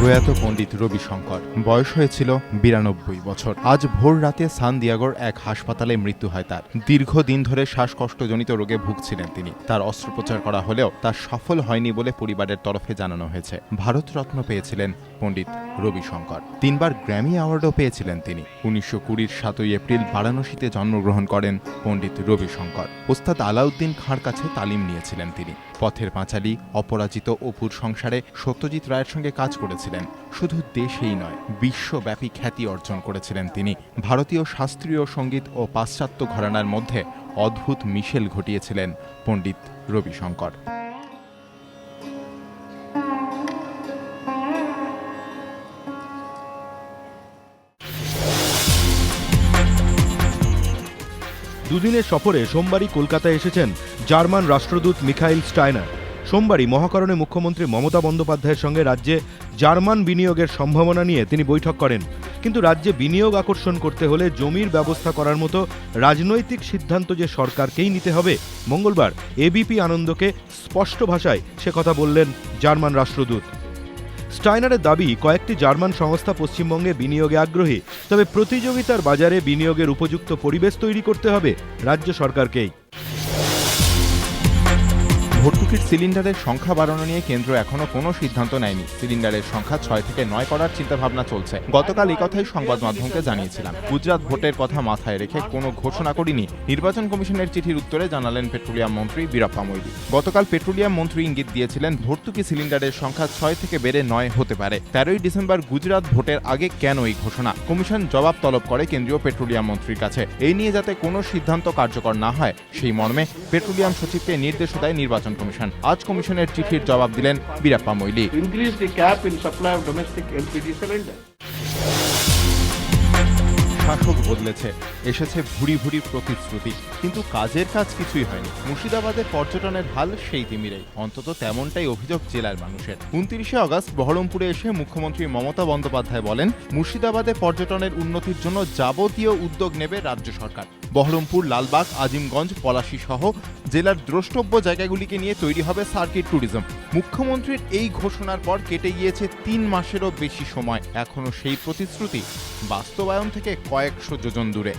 প্রয়াত পণ্ডিত রবিশঙ্কর। বয়স হয়েছিল বিরানব্বই বছর। আজ ভোর রাতে সান দিয়াগোর এক হাসপাতালে মৃত্যু হয় তার। দীর্ঘদিন ধরে শ্বাসকষ্টজনিত রোগে ভুগছিলেন তিনি। তার অস্ত্রোপচার করা হলেও তা সফল হয়নি বলে পরিবারের তরফে জানানো হয়েছে। ভারতরত্ন পেয়েছিলেন পণ্ডিত রবিশঙ্কর। তিনবার গ্র্যামি অ্যাওয়ার্ডও পেয়েছিলেন তিনি। উনিশশো কুড়ির সাতই এপ্রিল বারাণসীতে জন্মগ্রহণ করেন পণ্ডিত রবিশঙ্কর। ওস্তাদ আলাউদ্দিন খাঁর কাছে তালিম নিয়েছিলেন তিনি। পথের পাঁচালী, অপরাজিত অপুর সংসারে সত্যজিৎ রায়ের সঙ্গে কাজ করেছিলেন। শুধু দেশেই নয়, বিশ্বব্যাপী খ্যাতি অর্জন করেছিলেন তিনি। ভারতীয় শাস্ত্রীয় সংগীত ও পাশ্চাত্য ঘরানার মধ্যে অদ্ভুত মিশেল ঘটিয়েছিলেন পণ্ডিত রবিশঙ্কর। দুদিনের সফরে সোমবারই কলকাতায় এসেছেন জার্মান রাষ্ট্রদূত মিখাইল স্টাইনার। সোমবারই মহাকরণে মুখ্যমন্ত্রী মমতা বন্দ্যোপাধ্যায়ের সঙ্গে রাজ্যে জার্মান বিনিয়োগের সম্ভাবনা নিয়ে তিনি বৈঠক করেন। কিন্তু রাজ্যে বিনিয়োগ আকর্ষণ করতে হলে জমির ব্যবস্থা করার মতো রাজনৈতিক সিদ্ধান্ত যে সরকারকেই নিতে হবে, মঙ্গলবার এবিপি আনন্দকে স্পষ্ট ভাষায় সে কথা বললেন জার্মান রাষ্ট্রদূত। স্টাইনারের দাবি, কয়েকটি জার্মান সংস্থা পশ্চিমবঙ্গে বিনিয়োগে আগ্রহী, তবে প্রতিযোগিতার বাজারে বিনিয়োগের উপযুক্ত পরিবেশ তৈরি করতে হবে রাজ্য সরকারকেই। ভর্তুকির সিলিন্ডারের সংখ্যা বাড়ানো নিয়ে কেন্দ্র এখনও কোনো সিদ্ধান্ত নেয়নি। সিলিন্ডারের সংখ্যা ছয় থেকে নয় করার চিন্তাভাবনা চলছে। গতকাল এই কথাই সংবাদ মাধ্যমকে জানিয়েছিলাম। গুজরাট ভোটের কথা মাথায় রেখে কোনো ঘোষণা করিনি। নির্বাচন কমিশনের চিঠির উত্তরে জানালেন পেট্রোলিয়াম মন্ত্রী বীরাপ্পা মৈলি গতকাল পেট্রোলিয়াম মন্ত্রী ইঙ্গিত দিয়েছিলেন, ভর্তুকি সিলিন্ডারের সংখ্যা ছয় থেকে বেড়ে নয় হতে পারে। তেরোই ডিসেম্বর গুজরাট ভোটের আগে কেন এই ঘোষণা? কমিশন জবাব তলব করে কেন্দ্রীয় পেট্রোলিয়াম মন্ত্রীর কাছে। এই নিয়ে যাতে কোনো সিদ্ধান্ত কার্যকর না হয়, সেই মর্মে পেট্রোলিয়াম সচিবকে নির্দেশও দেয় নির্বাচন কমিশন আজ কমিশনের চিঠির জবাব দিলেন বীরাপ্পা মৈলি। LPG cylinder. শাসক বদলেছে। এসেছে ভুরি ভুরি প্রতিশ্রুতি। কিন্তু কাজের কাজ কিছুই হয়নি। মুর্শিদাবাদে পর্যটনের হাল সেই তিমিরেই। অন্তত তেমনটাই অভিযোগ জেলার মানুষের। উনত্রিশে আগস্ট বহরমপুরে এসে মুখ্যমন্ত্রী মমতা বন্দ্যোপাধ্যায় বলেন মুর্শিদাবাদে পর্যটনের উন্নতির জন্য যাবতীয় উদ্যোগ নেবে রাজ্য সরকার। বহরমপুর, লালবাগ, আজিমগঞ্জ, পলাশী সহ জেলার দ্রষ্টব্য জায়গাগুলিকে নিয়ে তৈরি হবে সার্কিট ট্যুরিজম। মুখ্যমন্ত্রীর এই ঘোষণার পর কেটে গিয়েছে তিন মাসেরও বেশি সময়। এখনও সেই প্রতিশ্রুতি। বাস্তবায়ন থেকে কয়েকশো যোজন দূরে।